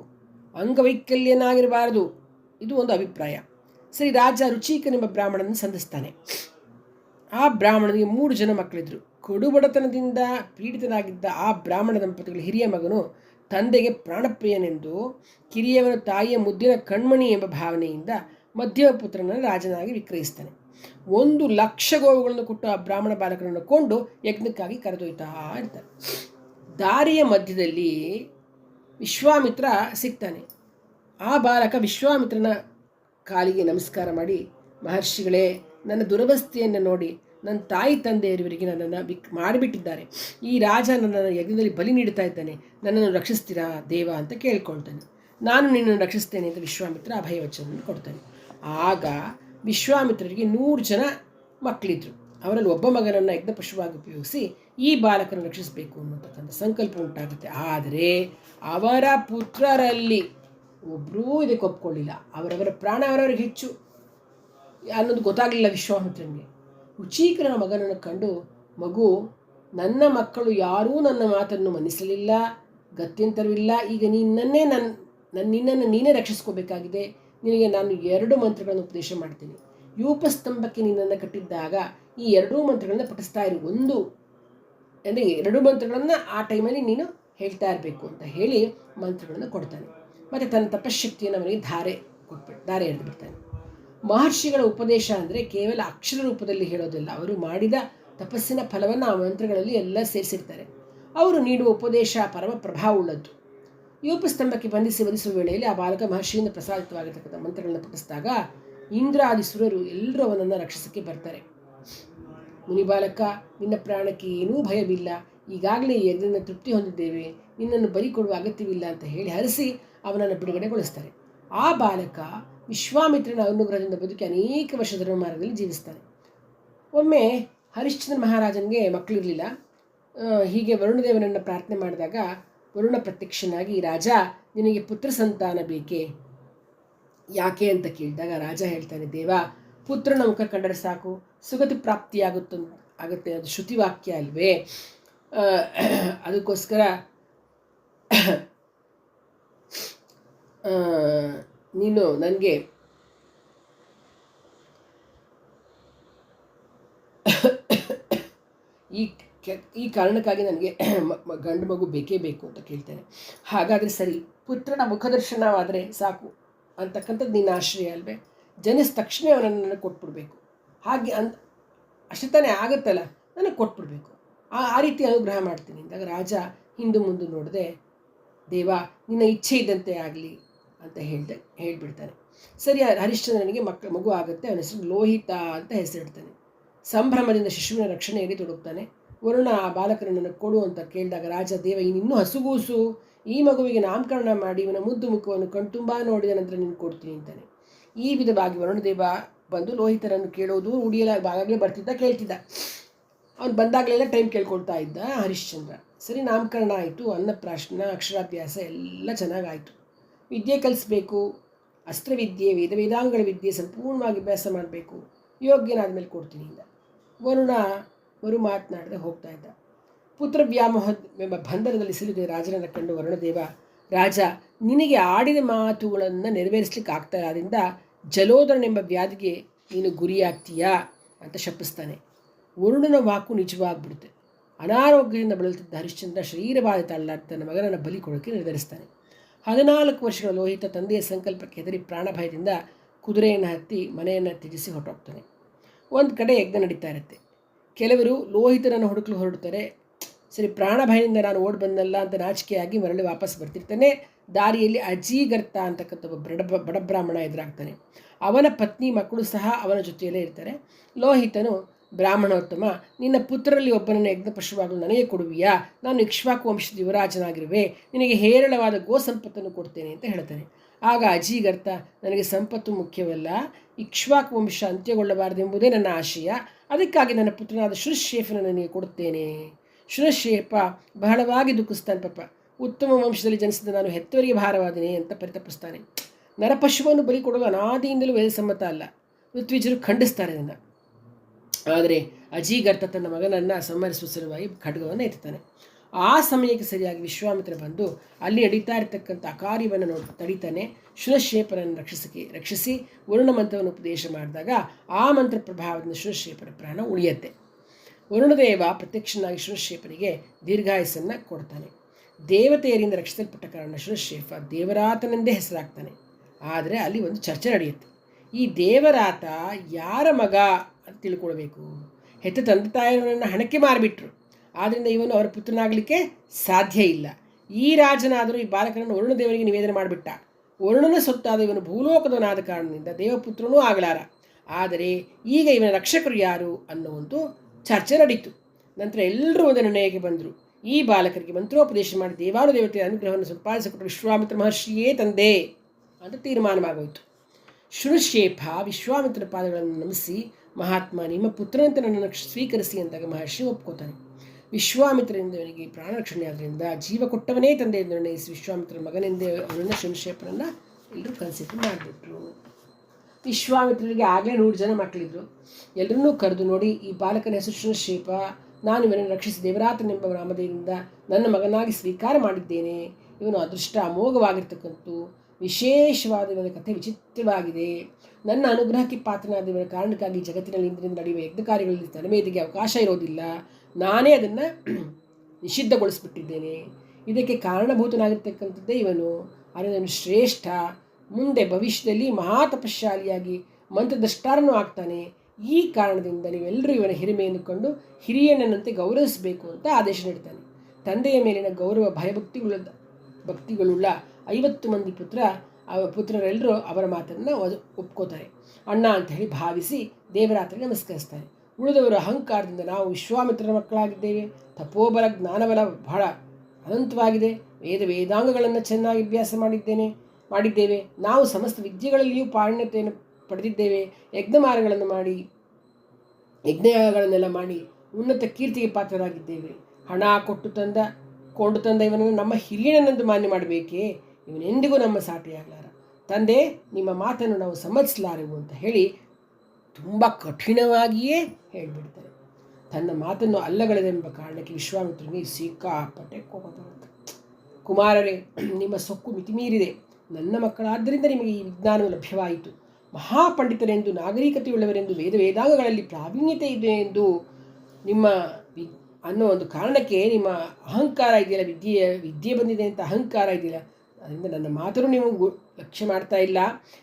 ಅಂಗವೈಕಲ್ಯನಾಗಿರಬಾರದು. ಇದು ಒಂದು ಅಭಿಪ್ರಾಯ. ಸರಿ, ರಾಜ ರುಚಿಕನೆಂಬ ಬ್ರಾಹ್ಮಣನ ಸಂಧಿಸ್ತಾನೆ. ಆ ಬ್ರಾಹ್ಮಣನಿಗೆ ಮೂರು ಜನ ಮಕ್ಕಳಿದ್ರು. ಕಡುಬಡತನದಿಂದ ಪೀಡಿತನಾಗಿದ್ದ ಆ ಬ್ರಾಹ್ಮಣ ದಂಪತಿಗಳ ಹಿರಿಯ ಮಗನು ತಂದೆಗೆ ಪ್ರಾಣಪ್ರಿಯನೆಂದು ಕಿರಿಯವನ ತಾಯಿಯ ಮುದ್ದಿನ ಕಣ್ಮಣಿ ಎಂಬ ಭಾವನೆಯಿಂದ ಮಧ್ಯಮ ಪುತ್ರನನ್ನು ರಾಜನಾಗಿ ವಿಕ್ರಯಿಸ್ತಾನೆ. ಒಂದು ಲಕ್ಷ ಗೋವುಗಳನ್ನು ಕೊಟ್ಟು ಆ ಬ್ರಾಹ್ಮಣ ಬಾಲಕನನ್ನು ಕೊಂಡು ಯಜ್ಞಕ್ಕಾಗಿ ಕರೆದೊಯ್ತಾ ಇರ್ತಾನೆ. ದಾರಿಯ ಮಧ್ಯದಲ್ಲಿ ವಿಶ್ವಾಮಿತ್ರ ಸಿಗ್ತಾನೆ. ಆ ಬಾಲಕ ವಿಶ್ವಾಮಿತ್ರನ ಕಾಲಿಗೆ ನಮಸ್ಕಾರ ಮಾಡಿ, ಮಹರ್ಷಿಗಳೇ ನನ್ನ ದುರವಸ್ಥೆಯನ್ನು ನೋಡಿ ನನ್ನ ತಾಯಿ ತಂದೆಯರಿವರಿಗೆ ನನ್ನನ್ನು ಬಿಕ್ ಮಾಡಿಬಿಟ್ಟಿದ್ದಾರೆ. ಈ ರಾಜ ನನ್ನನ್ನು ಯಜ್ಞದಲ್ಲಿ ಬಲಿ ನೀಡ್ತಾ ಇದ್ದಾನೆ. ನನ್ನನ್ನು ರಕ್ಷಿಸ್ತೀರಾ ದೇವ ಅಂತ ಕೇಳ್ಕೊಳ್ತಾನೆ. ನಾನು ನಿನ್ನನ್ನು ರಕ್ಷಿಸ್ತೇನೆ ಅಂತ ವಿಶ್ವಾಮಿತ್ರ ಅಭಯವಚನವನ್ನು ಕೊಡ್ತಾನೆ. ಆಗ ವಿಶ್ವಾಮಿತ್ರರಿಗೆ ನೂರು ಜನ ಮಕ್ಕಳಿದ್ರು. ಅವರಲ್ಲಿ ಒಬ್ಬ ಮಗನನ್ನು ಯಜ್ಞ ಪಶುವಾಗಿ ಉಪಯೋಗಿಸಿ ಈ ಬಾಲಕನ ರಕ್ಷಿಸಬೇಕು ಅನ್ನತಕ್ಕಂಥ ಸಂಕಲ್ಪ ಉಂಟಾಗುತ್ತೆ. ಆದರೆ ಅವರ ಪುತ್ರರಲ್ಲಿ ಒಬ್ಬರೂ ಇದಕ್ಕೆ ಒಪ್ಕೊಳ್ಳಿಲ್ಲ. ಅವರವರ ಪ್ರಾಣ ಅವರವರಿಗೆ ಹೆಚ್ಚು. ಅನ್ನೋದು ಗೊತ್ತಾಗಲಿಲ್ಲ ವಿಶ್ವಾಮಿತ್ರನಿಗೆ ರುಚೀಕರನ ಮಗನನ್ನು ಕಂಡು, ಮಗು, ನನ್ನ ಮಕ್ಕಳು ಯಾರೂ ನನ್ನ ಮಾತನ್ನು ಮನ್ನಿಸಲಿಲ್ಲ, ಗತ್ಯಂತರವಿಲ್ಲ. ಈಗ ನಿನ್ನನ್ನೇ ನನ್ನ ನನ್ನ ನಿನ್ನನ್ನು ನೀನೇ ರಕ್ಷಿಸ್ಕೋಬೇಕಾಗಿದೆ. ನಿನಗೆ ನಾನು ಎರಡು ಮಂತ್ರಗಳನ್ನು ಉಪದೇಶ ಮಾಡ್ತೀನಿ. ಯೂಪಸ್ತಂಭಕ್ಕೆ ನಿನ್ನನ್ನು ಕಟ್ಟಿದ್ದಾಗ ಈ ಎರಡೂ ಮಂತ್ರಗಳನ್ನು ಪಠಿಸ್ತಾ ಇರು. ಒಂದು, ಅಂದರೆ ಎರಡು ಮಂತ್ರಗಳನ್ನು ಆ ಟೈಮಲ್ಲಿ ನೀನು ಹೇಳ್ತಾ ಇರಬೇಕು ಅಂತ ಹೇಳಿ ಮಂತ್ರಗಳನ್ನು ಕೊಡ್ತಾನೆ. ಮತ್ತು ತನ್ನ ತಪಶಕ್ತಿಯನ್ನು ಅವನಿಗೆ ಧಾರೆ ಕೊಟ್ಬಿಟ್ಟು ಧಾರೆ ಎರೆದು ಬಿಡ್ತಾನೆ. ಮಹರ್ಷಿಗಳ ಉಪದೇಶ ಅಂದರೆ ಕೇವಲ ಅಕ್ಷರ ರೂಪದಲ್ಲಿ ಹೇಳೋದಿಲ್ಲ. ಅವರು ಮಾಡಿದ ತಪಸ್ಸಿನ ಫಲವನ್ನು ಆ ಮಂತ್ರಗಳಲ್ಲಿ ಎಲ್ಲ ಸೇರಿಸಿರ್ತಾರೆ ಅವರು ನೀಡುವ ಉಪದೇಶ ಪರಮ ಪ್ರಭಾವವುಳ್ಳದ್ದು ಯೋಪಸ್ತಂಭಕ್ಕೆ ಬಂಧಿಸಿ ವಧಿಸುವ ವೇಳೆಯಲ್ಲಿ ಆ ಬಾಲಕ ಮಹರ್ಷಿಯಿಂದ ಪ್ರಸಾದಿತವಾಗಿರ್ತಕ್ಕಂಥ ಮಂತ್ರಗಳನ್ನು ಪಠಿಸಿದಾಗ ಇಂದ್ರಾದಿ ಸುರರು ಎಲ್ಲರೂ ಅವನನ್ನು ರಕ್ಷಿಸಕ್ಕೆ ಬರ್ತಾರೆ. ಮುನಿ ಬಾಲಕ, ನಿನ್ನ ಪ್ರಾಣಕ್ಕೆ ಏನೂ ಭಯವಿಲ್ಲ. ಈಗಾಗಲೇ ಯಜ್ಞನ ತೃಪ್ತಿ ಹೊಂದಿದ್ದೇವೆ. ನಿನ್ನನ್ನು ಬಲಿ ಕೊಡುವ ಅಗತ್ಯವಿಲ್ಲ ಅಂತ ಹೇಳಿ ಹರಿಸಿ ಅವನನ್ನು ಬಿಡುಗಡೆಗೊಳಿಸ್ತಾರೆ. ಆ ಬಾಲಕ ವಿಶ್ವಾಮಿತ್ರನ ಅನುಗ್ರಹದಿಂದ ಬದುಕಿ ಅನೇಕ ವರ್ಷ ಧರ್ಮಮಾರ್ಗದಲ್ಲಿ ಜೀವಿಸ್ತಾನೆ. ಒಮ್ಮೆ ಹರಿಶ್ಚಂದ್ರ ಮಹಾರಾಜನಿಗೆ ಮಕ್ಕಳಿರಲಿಲ್ಲ. ಹೀಗೆ ವರುಣದೇವನನ್ನು ಪ್ರಾರ್ಥನೆ ಮಾಡಿದಾಗ ವರುಣ ಪ್ರತ್ಯಕ್ಷನಾಗಿ, ರಾಜ, ನಿನಗೆ ಪುತ್ರ ಸಂತಾನ ಬೇಕೇ? ಯಾಕೆ? ಅಂತ ಕೇಳಿದಾಗ ರಾಜ ಹೇಳ್ತಾನೆ, ದೇವ, ಪುತ್ರನ ಮುಖ ಕಂಡರೆ ಸಾಕು. ಸುಗತಿ ಪ್ರಾಪ್ತಿಯಾಗುತ್ತ, ಆಗುತ್ತೆ. ಅದು ಶ್ರುತಿವಾಕ್ಯ ಅಲ್ವೇ? ಅದಕ್ಕೋಸ್ಕರ ನೀನು ನನಗೆ ಈ ಈ ಕಾರಣಕ್ಕಾಗಿ ನನಗೆ ಗಂಡು ಮಗು ಬೇಕೇ ಬೇಕು ಅಂತ ಕೇಳ್ತೇನೆ. ಹಾಗಾದರೆ ಸರಿ, ಪುತ್ರನ ಮುಖದರ್ಶನವಾದರೆ ಸಾಕು ಅಂತಕ್ಕಂಥದ್ದು ನಿನ್ನ ಆಶ್ರಯ ಅಲ್ವೇ? ಜನಿಸಿದ ತಕ್ಷಣ ಅವನನ್ನು ನನಗೆ ಕೊಟ್ಬಿಡ್ಬೇಕು. ಹಾಗೆ ಅಂತ ಅಷ್ಟೇ ತಾನೇ ಆಗುತ್ತಲ್ಲ, ನನಗೆ ಕೊಟ್ಬಿಡ್ಬೇಕು. ಆ ಆ ರೀತಿ ಅನುಗ್ರಹ ಮಾಡ್ತೀನಿ. ಅಂದಾಗ ರಾಜ ಹಿಂದು ಮುಂದೆ ನೋಡದೆ, ದೇವ ನಿನ್ನ ಇಚ್ಛೆ ಇದ್ದಂತೆ ಆಗಲಿ ಅಂತ ಹೇಳ್ದೆ, ಹೇಳ್ಬಿಡ್ತಾನೆ. ಸರಿ ಹರಿಶ್ಚಂದ್ರನಿಗೆ ಮಕ್ಕ ಮಗು ಆಗುತ್ತೆ, ಅವನ ಹೆಸರು ಲೋಹಿತ ಅಂತ ಹೆಸರಿಡ್ತಾನೆ. ಸಂಭ್ರಮದಿಂದ ಶಿಶುವಿನ ರಕ್ಷಣೆಯಲ್ಲಿ ತೊಡಗ್ತಾನೆ. ವರುಣ ಆ ಬಾಲಕನನ್ನು ಕೊಡು ಅಂತ ಕೇಳಿದಾಗ ರಾಜ, ದೇವ, ಇನ್ನಿನ್ನೂ ಹಸುಗೂಸು, ಈ ಮಗುವಿಗೆ ನಾಮಕರಣ ಮಾಡಿ, ಇವನ ಮುದ್ದು ಮುಖವನ್ನು ಕಣ್ತುಂಬ ನೋಡಿದ ನಂತರ ನೀನು ಕೊಡ್ತೀನಿ ಅಂತಾನೆ. ಈ ವಿಧವಾಗಿ ವರುಣದೇವ ಬಂದು ಲೋಹಿತರನ್ನು ಕೇಳೋದು, ಉಡಿಯಲ ಆಗಾಗಲೇ ಬರ್ತಿದ್ದ, ಕೇಳ್ತಿದ್ದ. ಅವನು ಬಂದಾಗಲೆಲ್ಲ ಟೈಮ್ ಕೇಳ್ಕೊಳ್ತಾ ಇದ್ದ ಹರಿಶ್ಚಂದ್ರ. ಸರಿ, ನಾಮಕರಣ ಆಯಿತು, ಅನ್ನಪ್ರಾಶನ, ಅಕ್ಷರಾಭ್ಯಾಸ ಎಲ್ಲ ಚೆನ್ನಾಗಾಯಿತು. ವಿದ್ಯೆ ಕಲಿಸ್ಬೇಕು, ಅಸ್ತ್ರವಿದ್ಯೆ, ವೇದ ವೇದಾಂಗಗಳ ವಿದ್ಯೆ ಸಂಪೂರ್ಣವಾಗಿ ಅಭ್ಯಾಸ ಮಾಡಬೇಕು. ಯೋಗ್ಯನಾದ ಮೇಲೆ ಕೊಡ್ತೀನಿ ಇಂದ ವರುಣ ಮರು ಮಾತನಾಡದೆ ಹೋಗ್ತಾ ಇದ್ದ. ಪುತ್ರ ವ್ಯಾಮೋಹವೆಂಬ ಬಂಧನದಲ್ಲಿ ಸಿಲುಕಿದ ರಾಜನನ್ನು ಕಂಡು ವರುಣದೇವ, ರಾಜ, ನಿನಗೆ ಆಡಿದ ಮಾತುಗಳನ್ನು ನೆರವೇರಿಸಲಿಕ್ಕೆ ಆಗ್ತಾ ಇಲ್ಲ ಆದ್ದರಿಂದ ಜಲೋದರನೆಂಬ ವ್ಯಾಧಿಗೆ ನೀನು ಗುರಿಯಾಗ್ತೀಯಾ ಅಂತ ಶಪಿಸ್ತಾನೆ. ವರುಣನ ವಾಕು ನಿಜವಾಗ್ಬಿಡುತ್ತೆ. ಅನಾರೋಗ್ಯದಿಂದ ಬಳಲುತ್ತಿದ್ದ ಹರಿಶ್ಚಂದ್ರ ಶರೀರವಾದ ತನ್ನ ಮಗನನ್ನು ಬಲಿ ಕೊಡೋಕ್ಕೆ ನಿರ್ಧರಿಸ್ತಾನೆ. ಹದಿನಾಲ್ಕು ವರ್ಷಗಳ ಲೋಹಿತ ತಂದೆಯ ಸಂಕಲ್ಪಕ್ಕೆ ಹೆದರಿ ಪ್ರಾಣಭಯದಿಂದ ಕುದುರೆಯನ್ನು ಹತ್ತಿ ಮನೆಯನ್ನು ತ್ಯಜಿಸಿ ಹೊರಟೋಗ್ತಾನೆ. ಒಂದು ಕಡೆ ಯಜ್ಞ ನಡೀತಾ ಇರುತ್ತೆ. ಕೆಲವರು ಲೋಹಿತನನ್ನು ಹುಡುಕಲು ಹೊರಡ್ತಾರೆ. ಸರಿ, ಪ್ರಾಣಭಯದಿಂದ ನಾನು ಓಡಿ ಬಂದಲ್ಲ ಅಂತ ನಾಚಿಕೆಯಾಗಿ ಮರಳಿ ವಾಪಸ್ ಬರ್ತಿರ್ತಾನೆ. ದಾರಿಯಲ್ಲಿ ಅಜೀಗರ್ತ ಅಂತಕ್ಕಂಥ ಒಬ್ಬ ಬಡ ಬಡಬ್ರಾಹ್ಮಣ ಎದುರಾಗ್ತಾನೆ. ಅವನ ಪತ್ನಿ, ಮಕ್ಕಳು ಸಹ ಅವನ ಜೊತೆಯಲ್ಲೇ ಇರ್ತಾರೆ. ಲೋಹಿತನು ಬ್ರಾಹ್ಮಣೋತ್ತಮ, ನಿನ್ನ ಪುತ್ರರಲ್ಲಿ ಒಬ್ಬನನ್ನು ಯಜ್ಞಪಶುವಾಗಲು ನನಗೆ ಕೊಡುವಿಯಾ? ನಾನು ಇಕ್ಷ್ವಾಕು ವಂಶದ ಯುವರಾಜನಾಗಿರುವೆ, ನಿನಗೆ ಹೇರಳವಾದ ಗೋ ಸಂಪತ್ತನ್ನು ಕೊಡ್ತೇನೆ ಅಂತ ಹೇಳ್ತಾನೆ. ಆಗ ಅಜೀಗರ್ಥ ನನಗೆ ಸಂಪತ್ತು ಮುಖ್ಯವಲ್ಲ, ಇಕ್ಷ್ವಾಕು ವಂಶ ಅಂತ್ಯಗೊಳ್ಳಬಾರದೆಂಬುದೇ ನನ್ನ ಆಶಯ, ಅದಕ್ಕಾಗಿ ನನ್ನ ಪುತ್ರನಾದ ಶುರಶೇಫನ ನನಗೆ ಕೊಡುತ್ತೇನೆ. ಶುರಶೇಪ ಬಹಳವಾಗಿ ದುಃಖಿಸ್ತಾನೆ ಪಾಪ. ಉತ್ತಮ ವಂಶದಲ್ಲಿ ಜನಿಸಿದ ನಾನು ಹೆತ್ತವರಿಗೆ ಭಾರವಾದಿನಿ ಅಂತ ಪರಿತಪಿಸ್ತಾನೆ. ನರಪಶುವನ್ನು ಬಲಿ ಕೊಡಲು ಅನಾದಿಯಿಂದಲೂ ವೇದಸಮ್ಮತ ಅಲ್ಲ. ಋತ್ವಿಜರು ಖಂಡಿಸ್ತಾರೆ ಅದನ್ನು. ಆದರೆ ಅಜೀಗರ್ತ ತನ್ನ ಮಗನನ್ನು ಸಂಹರಿಸುವ ಸಲುವಾಗಿ ಖಡ್ಗವನ್ನು ಎತ್ತಾನೆ ಆ ಸಮಯಕ್ಕೆ ಸರಿಯಾಗಿ ವಿಶ್ವಾಮಿತ್ರ ಬಂದು ಅಲ್ಲಿ ಅಡಿತಾ ಇರತಕ್ಕಂಥ ಕಾರ್ಯವನ್ನು ನೋಡಿ ತಡಿತಾನೆ. ಶುನಶೇಪರನ್ನು ರಕ್ಷಿಸಿ ರಕ್ಷಿಸಿ ವರುಣ ಮಂತ್ರವನ್ನು ಉಪದೇಶ ಮಾಡಿದಾಗ ಆ ಮಂತ್ರ ಪ್ರಭಾವದಿಂದ ಶುನಶೇಪರ ಪ್ರಾಣ ಉಳಿಯುತ್ತೆ. ವರುಣದೇವ ಪ್ರತ್ಯಕ್ಷನಾಗಿ ಶುರಶೇಪನಿಗೆ ದೀರ್ಘಾಯಸ್ಸನ್ನು ಕೊಡ್ತಾನೆ. ದೇವತೆಯರಿಂದ ರಕ್ಷಿಸಲ್ಪಟ್ಟ ಕಾರಣ ಶುರಶೇಪ ದೇವರಾತನೆಂದೇ ಹೆಸರಾಗ್ತಾನೆ. ಆದರೆ ಅಲ್ಲಿ ಒಂದು ಚರ್ಚೆ ನಡೆಯುತ್ತೆ. ಈ ದೇವರಾತ ಯಾರ ಮಗ ಅಂತ ತಿಳ್ಕೊಳ್ಬೇಕು. ಹೆತ್ತ ತಂದೆ ತಾಯಿಯವರನ್ನು ಹಣಕ್ಕೆ ಮಾರಿಬಿಟ್ರು. ಆದ್ದರಿಂದ ಇವನು ಅವರ ಪುತ್ರನಾಗಲಿಕ್ಕೆ ಸಾಧ್ಯ ಇಲ್ಲ. ಈ ರಾಜನಾದರೂ ಈ ಬಾಲಕನನ್ನು ವರುಣದೇವನಿಗೆ ನಿವೇದನೆ ಮಾಡಿಬಿಟ್ಟ. ವರುಣನ ಸೊತ್ತಾದ ಇವನು ಭೂಲೋಕದವನಾದ ಕಾರಣದಿಂದ ದೇವಪುತ್ರನೂ ಆಗಲಾರ. ಆದರೆ ಈಗ ಇವನ ರಕ್ಷಕರು ಯಾರು ಅನ್ನೋ ಒಂದು ಚರ್ಚೆ ನಡೀತು. ನಂತರ ಎಲ್ಲರೂ ಒಂದು ನಿರ್ಣಯಕ್ಕೆ ಬಂದರು. ಈ ಬಾಲಕರಿಗೆ ಮಂತ್ರೋಪದೇಶ ಮಾಡಿ ದೇವಾನು ದೇವತೆಯ ಅನುಗ್ರಹವನ್ನು ಸಂಪಾದಿಸಿಕೊಟ್ಟು ವಿಶ್ವಾಮಿತ್ರ ಮಹರ್ಷಿಯೇ ತಂದೆ ಅಂತ ತೀರ್ಮಾನವಾಗೋಯಿತು. ಶೃಣಶೇಫ ವಿಶ್ವಾಮಿತ್ರ ಪಾದಗಳನ್ನು ನಮಿಸಿ ಮಹಾತ್ಮ, ನಿಮ್ಮ ಪುತ್ರನಂತೆ ನನ್ನನ್ನು ಸ್ವೀಕರಿಸಿ ಅಂದಾಗ ಮಹರ್ಷಿ ಒಪ್ಕೋತಾನೆ. ಪ್ರಾಣರಕ್ಷಣೆ ಆದ್ದರಿಂದ ಜೀವ ಕೊಟ್ಟವನೇ ತಂದೆ ಎಂದು ನಿರ್ಣಯಿಸಿ ವಿಶ್ವಾಮಿತ್ರ ಮಗನೆಂದೇ ಅವನನ್ನು ಶಂಶೇಪನನ್ನು ಎಲ್ಲರೂ ಕನ್ಸಿಡರ್ ಮಾಡಿಬಿಟ್ರು. ವಿಶ್ವಾಮಿತ್ರರಿಗೆ ಆಗಲೇ ನೂರು ಜನ ಮಕ್ಕಳಿದ್ರು. ಎಲ್ಲರನ್ನೂ ಕರೆದು ನೋಡಿ, ಈ ಬಾಲಕನ ಹೆಸರು ಶಂಶೇಪ ನಾನು ಇವನನ್ನು ರಕ್ಷಿಸಿ ದೇವರಾತನೆಂಬ ನಾಮಧೇಯದಿಂದ ನನ್ನ ಮಗನಾಗಿ ಸ್ವೀಕಾರ ಮಾಡಿದ್ದೇನೆ. ಇವನು ಅದೃಷ್ಟ ಅಮೋಘವಾಗಿರ್ತಕ್ಕಂಥ ವಿಶೇಷವಾದ ಇವನ ಕಥೆ ವಿಚಿತ್ರವಾಗಿದೆ. ನನ್ನ ಅನುಗ್ರಹಕ್ಕೆ ಪಾತ್ರನಾದ ಕಾರಣಕ್ಕಾಗಿ ಜಗತ್ತಿನಲ್ಲಿ ಇಂದ್ರಿಂದ ನಡೆಯುವ ಯಜ್ಞ ಕಾರ್ಯಗಳಲ್ಲಿ ತನ್ಮೇದಿಗೆ ಅವಕಾಶ ಇರೋದಿಲ್ಲ. ನಾನೇ ಅದನ್ನು ನಿಷಿದ್ಧಗೊಳಿಸ್ಬಿಟ್ಟಿದ್ದೇನೆ. ಇದಕ್ಕೆ ಕಾರಣಭೂತನಾಗಿರ್ತಕ್ಕಂಥದ್ದೇ ಇವನು. ಅದನ್ನು ಶ್ರೇಷ್ಠ. ಮುಂದೆ ಭವಿಷ್ಯದಲ್ಲಿ ಮಹಾ ತಪಶಾಲಿಯಾಗಿ ಮಂತ್ರದಷ್ಟಾರನೂ ಆಗ್ತಾನೆ. ಈ ಕಾರಣದಿಂದ ನೀವೆಲ್ಲರೂ ಇವನ ಹಿರಿಮೆಯನ್ನು ಕಂಡು ಹಿರಿಯಣ್ಣನಂತೆ ಗೌರವಿಸಬೇಕು ಅಂತ ಆದೇಶ ನೀಡ್ತಾನೆ. ತಂದೆಯ ಮೇಲಿನ ಗೌರವ ಭಯಭಕ್ತಿಗಳ ಭಕ್ತಿಗಳುಳ್ಳ ಐವತ್ತು ಮಂದಿ ಪುತ್ರ ಪುತ್ರರೆಲ್ಲರೂ ಅವರ ಮಾತನ್ನು ಒಪ್ಕೋತಾರೆ. ಅಣ್ಣ ಅಂತ ಹೇಳಿ ಭಾವಿಸಿ ದೇವರಾತ್ರಿಗೆ ನಮಸ್ಕರಿಸ್ತಾರೆ. ಉಳಿದವರು ಅಹಂಕಾರದಿಂದ ನಾವು ವಿಶ್ವಾಮಿತ್ರರ ಮಕ್ಕಳಾಗಿದ್ದೇವೆ. ತಪೋಬಲ ಜ್ಞಾನಬಲ ಬಹಳ ಅನಂತವಾಗಿದೆ. ವೇದ ವೇದಾಂಗಗಳನ್ನು ಚೆನ್ನಾಗಿ ಅಭ್ಯಾಸ ಮಾಡಿದ್ದೇನೆ, ಮಾಡಿದ್ದೇವೆ. ನಾವು ಸಮಸ್ತ ವಿದ್ಯೆಗಳಲ್ಲಿಯೂ ಪಾರಣ್ಯತೆಯನ್ನು ಪಡೆದಿದ್ದೇವೆ. ಯಜ್ಞಮಾರಗಳನ್ನು ಮಾಡಿ ಯಜ್ಞಗಳನ್ನೆಲ್ಲ ಮಾಡಿ ಉನ್ನತ ಕೀರ್ತಿಗೆ ಪಾತ್ರರಾಗಿದ್ದೇವೆ. ಹಣ ಕೊಟ್ಟು ತಂದ, ಕೊಂಡು ತಂದ ಇವನನ್ನು ನಮ್ಮ ಹಿರಿಯನಂದು ಮಾನ್ಯ ಮಾಡಬೇಕೇ? ಇವನೆಂದಿಗೂ ನಮ್ಮ ಸಾಟಿಯಾಗಲಾರ ತಂದೆ, ನಿಮ್ಮ ಮಾತನ್ನು ನಾವು ಸಮ್ಮತಿಸಲಾರೆವು ಅಂತ ಹೇಳಿ ತುಂಬ ಕಠಿಣವಾಗಿಯೇ ಹೇಳಿಬಿಡ್ತಾರೆ. ತನ್ನ ಮಾತನ್ನು ಅಲ್ಲಗಳೆದೆಂಬ ಕಾರಣಕ್ಕೆ ವಿಶ್ವಾಮಿತ್ರನಿಗೆ ಸಿಕ್ಕಾಪಟ್ಟೆ ಕೋಪ ಬರುತ್ತೆ. ಕುಮಾರರೇ, ನಿಮ್ಮ ಸೊಕ್ಕು ಮಿತಿಮೀರಿದೆ. ನನ್ನ ಮಕ್ಕಳಾದ್ದರಿಂದ ನಿಮಗೆ ಈ ವಿಜ್ಞಾನವು ಲಭ್ಯವಾಯಿತು. ಮಹಾಪಂಡಿತರೆಂದು, ನಾಗರಿಕತೆಯುಳ್ಳವರೆಂದು, ವೇದ ವೇದಾಂಗಗಳಲ್ಲಿ ಪ್ರಾವೀಣ್ಯತೆ ಇದೆ ಎಂದು ನಿಮ್ಮ ವಿ, ಅನ್ನೋ ಒಂದು ಕಾರಣಕ್ಕೆ ನಿಮ್ಮ ಅಹಂಕಾರ ಇದೆಯಲ್ಲ ವಿದ್ಯೆ ವಿದ್ಯೆ ಬಂದಿದೆ ಅಂತ ಅಹಂಕಾರ ಇದೆಯಲ್ಲ ಅದರಿಂದ ನನ್ನ ಮಾತರು ನೀವು ಲಕ್ಷ್ಯ ಮಾಡ್ತಾ ಇಲ್ಲ.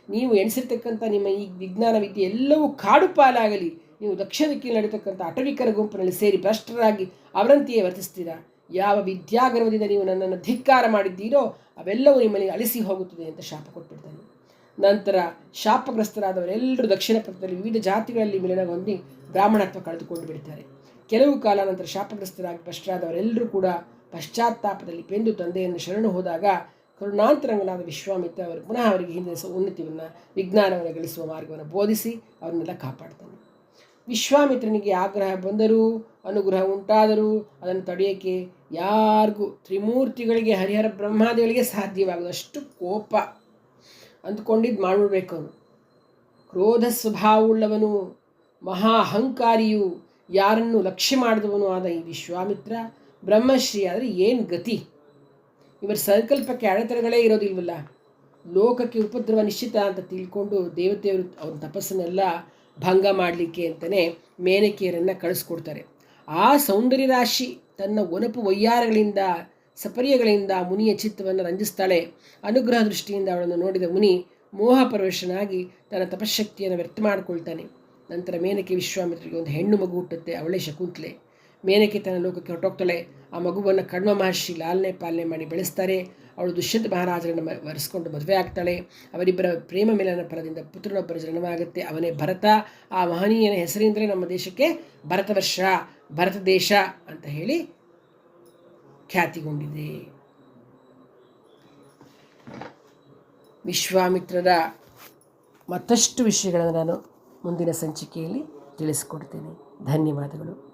ನೀವು ಎಣಿಸಿರ್ತಕ್ಕಂಥ ನಿಮ್ಮ ಈ ವಿಜ್ಞಾನ ವಿದ್ಯೆ ಎಲ್ಲವೂ ಕಾಡು ಪಾಲಾಗಲಿ. ನೀವು ದಕ್ಷಿಣ ದಿಕ್ಕಿನಲ್ಲಿ ನಡೀತಕ್ಕಂಥ ಅಟವಿಕರ ಗುಂಪಿನಲ್ಲಿ ಸೇರಿ ಭ್ರಷ್ಟರಾಗಿ ಅವರಂತೆಯೇ ವರ್ತಿಸ್ತೀರಾ? ಯಾವ ವಿದ್ಯಾಗರ್ವದಿಂದ ನೀವು ನನ್ನನ್ನು ಧಿಕ್ಕಾರ ಮಾಡಿದ್ದೀರೋ ಅವೆಲ್ಲವೂ ನಿಮ್ಮಲ್ಲಿ ಅಳಿಸಿ ಹೋಗುತ್ತದೆ ಅಂತ ಶಾಪ ಕೊಟ್ಬಿಡ್ತಾನೆ. ನಂತರ ಶಾಪಗ್ರಸ್ತರಾದವರೆಲ್ಲರೂ ದಕ್ಷಿಣ ಪಥದಲ್ಲಿ ವಿವಿಧ ಜಾತಿಗಳಲ್ಲಿ ಮಿಲನ ಹೊಂದಿ ಬ್ರಾಹ್ಮಣತ್ವ ಕಳೆದುಕೊಂಡು ಬಿಡ್ತಾರೆ. ಕೆಲವು ಕಾಲ ನಂತರ ಶಾಪಗ್ರಸ್ತರಾಗಿ ಭ್ರಷ್ಟರಾದವರೆಲ್ಲರೂ ಕೂಡ ಪಶ್ಚಾತ್ತಾಪದಲ್ಲಿ ಬೆಂದು ತಂದೆಯನ್ನು ಶರಣು ಹೋದಾಗ ಕರುಣಾಂತರಂಗನಾದ ವಿಶ್ವಾಮಿತ್ರ ಅವರು ಪುನಃ ಅವರಿಗೆ ಹಿಂದಿನ ಸ- ಉನ್ನತಿಯನ್ನು, ವಿಜ್ಞಾನವನ್ನು ಗಳಿಸುವ ಮಾರ್ಗವನ್ನು ಬೋಧಿಸಿ ಅವರನ್ನೆಲ್ಲ ಕಾಪಾಡ್ತಾನೆ. ವಿಶ್ವಾಮಿತ್ರನಿಗೆ ಆಗ್ರಹ ಬಂದರೂ, ಅನುಗ್ರಹ ಉಂಟಾದರೂ ಅದನ್ನು ತಡೆಯೋಕ್ಕೆ ಯಾರಿಗೂ ತ್ರಿಮೂರ್ತಿಗಳಿಗೆ, ಹರಿಹರ ಬ್ರಹ್ಮಾದಿಗಳಿಗೆ ಸಾಧ್ಯವಾಗದಷ್ಟು ಕೋಪ ಅಂದ್ಕೊಂಡಿದ್ದು ಮಾಡಿಬಿಡ್ಬೇಕು ಅವನು ಕ್ರೋಧ ಸ್ವಭಾವವುಳ್ಳವನು ಮಹಾ ಅಹಂಕಾರಿಯು ಯಾರನ್ನು ಲಕ್ಷ್ಯ ಮಾಡಿದವನು ಆದ ಈ ವಿಶ್ವಾಮಿತ್ರ ಬ್ರಹ್ಮಶ್ರೀ ಆದರೆ ಏನು ಗತಿ? ಇವರ ಸಂಕಲ್ಪಕ್ಕೆ ಅಡೆತಡೆಗಳೇ ಇರೋದಿಲ್ವಲ್ಲ? ಲೋಕಕ್ಕೆ ಉಪದ್ರವ ನಿಶ್ಚಿತ ಅಂತ ತಿಳ್ಕೊಂಡು ದೇವತೆಯವರು ಅವ್ರ ತಪಸ್ಸನ್ನೆಲ್ಲ ಭಂಗ ಮಾಡಲಿಕ್ಕೆ ಅಂತಲೇ ಮೇನಕೆಯರನ್ನು ಕಳಿಸ್ಕೊಡ್ತಾರೆ. ಆ ಸೌಂದರ್ಯ ರಾಶಿ ತನ್ನ ಒನಪು ವೈಯಾರಗಳಿಂದ ಸಪರ್ಯಗಳಿಂದ ಮುನಿಯ ಚಿತ್ತವನ್ನು ರಂಜಿಸ್ತಾಳೆ. ಅನುಗ್ರಹ ದೃಷ್ಟಿಯಿಂದ ಅವಳನ್ನು ನೋಡಿದ ಮುನಿ ಮೋಹಪರವಶನಾಗಿ ತನ್ನ ತಪಶಕ್ತಿಯನ್ನು ವ್ಯರ್ಥ ಮಾಡಿಕೊಳ್ತಾನೆ. ನಂತರ ಮೇನಕೆ ವಿಶ್ವಾಮಿತ್ರಿಗೆ ಒಂದು ಹೆಣ್ಣು ಮಗು ಹುಟ್ಟುತ್ತೆ, ಅವಳೇ ಶಕುಂತಲೆ. ಮೇನಕೆ ತನ್ನ ಲೋಕಕ್ಕೆ ಹೊರಟೋಗ್ತಾಳೆ. ಆ ಮಗುವನ್ನು ಕಣ್ವ ಮಹರ್ಷಿ ಲಾಲನೆ ಪಾಲನೆ ಮಾಡಿ ಬೆಳೆಸ್ತಾರೆ. ಅವಳು ದುಷ್ಯಂತ ಮಹಾರಾಜರನ್ನು ವರೆಸ್ಕೊಂಡು ಮದುವೆ ಆಗ್ತಾಳೆ. ಅವರಿಬ್ಬರ ಪ್ರೇಮ ಮೇಲನ ಫಲದಿಂದ ಪುತ್ರನೊಬ್ಬರ ಜನನವಾಗುತ್ತೆ ಅವನೇ ಭರತ. ಆ ಮಹನೀಯನ ಹೆಸರಿಂದಲೇ ನಮ್ಮ ದೇಶಕ್ಕೆ ಭರತವರ್ಷ, ಭರತ ದೇಶ ಅಂತ ಹೇಳಿ ಖ್ಯಾತಿಗೊಂಡಿದೆ. ವಿಶ್ವಾಮಿತ್ರರ ಮತ್ತಷ್ಟು ವಿಷಯಗಳನ್ನು ನಾನು ಮುಂದಿನ ಸಂಚಿಕೆಯಲ್ಲಿ ತಿಳಿಸಿಕೊಡ್ತೇನೆ. ಧನ್ಯವಾದಗಳು.